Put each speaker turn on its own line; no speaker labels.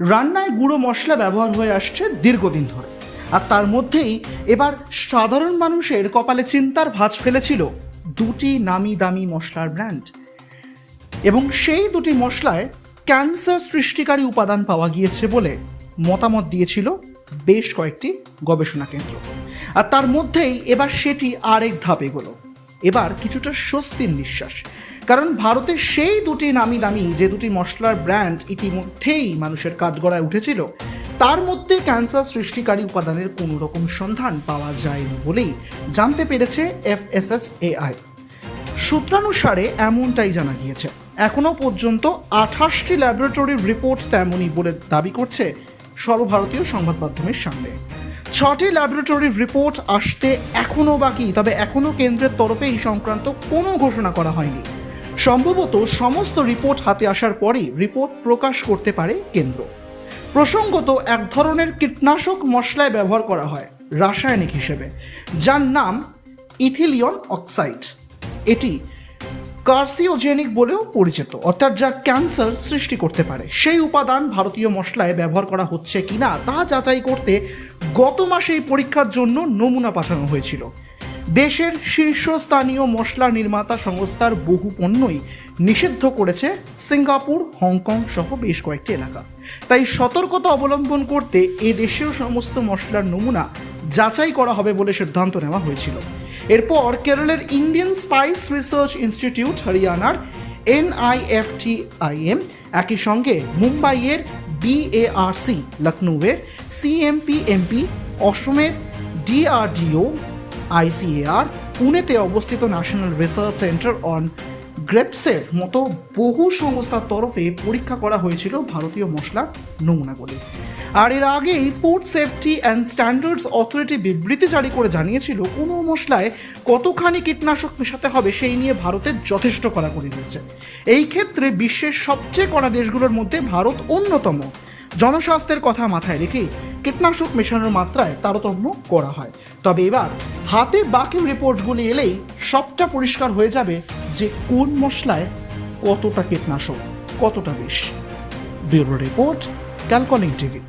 রান্নায় গুঁড়ো মশলা ব্যবহার হয়ে আসছে দীর্ঘদিন ধরে। আর তার মধ্যেই এবার সাধারণ মানুষের কপালে চিন্তার ভাঁজ ফেলেছিল দুটি নামি দামি মশলার ব্র্যান্ড। এবং সেই দুটি মশলায় ক্যান্সার সৃষ্টিকারী উপাদান পাওয়া গিয়েছে বলে মতামত দিয়েছিল বেশ কয়েকটি গবেষণা কেন্দ্র। আর তার মধ্যেই এবার সেটি আরেক ধাপ এগোলো। এবার কিছুটা স্বস্তির নিঃশ্বাস। কারণ ভারতের সেই দুটি নামি দামি, যে দুটি মশলার ব্র্যান্ড ইতিমধ্যেই মানুষের কাঠগড়ায় উঠেছিল, তার মধ্যে ক্যান্সার সৃষ্টিকারী উপাদানের কোনো রকম সন্ধান পাওয়া যায়নি বলেই জানতে পেরেছে এফএসএসএআই সূত্রানুসারে এমনটাই জানা গিয়েছে। এখনও পর্যন্ত আঠাশটি ল্যাবরেটরির রিপোর্ট তেমনই বলে দাবি করছে সর্বভারতীয় সংবাদ মাধ্যমের সামনে। ছটি ল্যাবরেটরির রিপোর্ট আসতে এখনও বাকি, তবে এখনও কেন্দ্রের তরফে এই সংক্রান্ত কোনো ঘোষণা করা হয়নি। সম্ভবত সমস্ত রিপোর্ট হাতে আসার পরই রিপোর্ট প্রকাশ করতে পারে কেন্দ্র। প্রসঙ্গত এক ধরনের কীটনাশক মশলায় ব্যবহার করা হয়, রাসায়নিক হিসেবে, যার নাম ইথিলিয়ন অক্সাইড। এটি কার্সিওজেনিক বলেও পরিচিত, অর্থাৎ যা ক্যান্সার সৃষ্টি করতে পারে। সেই উপাদান ভারতীয় মশলায় ব্যবহার করা হচ্ছে কিনা তা যাচাই করতে গত মাসে এই পরীক্ষার জন্য নমুনা পাঠানো হয়েছিল। দেশের শীর্ষস্থানীয় মশলা নির্মাতা সংস্থার বহু পণ্যই নিষিদ্ধ করেছে সিঙ্গাপুর, হংকং সহ বেশ কয়েকটি এলাকা। তাই সতর্কতা অবলম্বন করতে এ দেশেও সমস্ত মশলার নমুনা যাচাই করা হবে বলে সিদ্ধান্ত নেওয়া হয়েছিল। এরপর কেরলের ইন্ডিয়ান স্পাইস রিসার্চ ইনস্টিটিউট, হরিয়ানার এনআইএফটিআইএম, একই সঙ্গে মুম্বাইয়ের বিএআরসি লখনৌয়ের সিএমপিএমপি, অসমের ডিআরডিও আইসিএআর, পুনেতে অবস্থিত ন্যাশনাল রিসার্চ সেন্টার অন গ্রেপসের মতো বহু সংস্থার তরফে পরীক্ষা করা হয়েছিল ভারতীয় মশলা নমুনাগুলি আর এর আগেই food safety and standards authority বিবৃতি জারি করে জানিয়েছিল, কোনো মশলায় কতখানি কীটনাশক মেশাতে হবে সেই নিয়ে ভারতের যথেষ্ট কড়াকড়ি রয়েছে। এই ক্ষেত্রে বিশ্বের সবচেয়ে কড়া দেশগুলোর মধ্যে ভারত অন্যতম। জনস্বাস্থ্যের কথা মাথায় রেখে কীটনাশক মেশানোর মাত্রায় তারতম্য করা হয়। তবে এবার হাতে বাকি রিপোর্টগুলি এলেই সবটা পরিষ্কার হয়ে যাবে যে কোন মশলায় কতটা কীটনাশক, কতটা বিষ। ব্যুরো রিপোর্ট, ক্যালকলিং টিভি।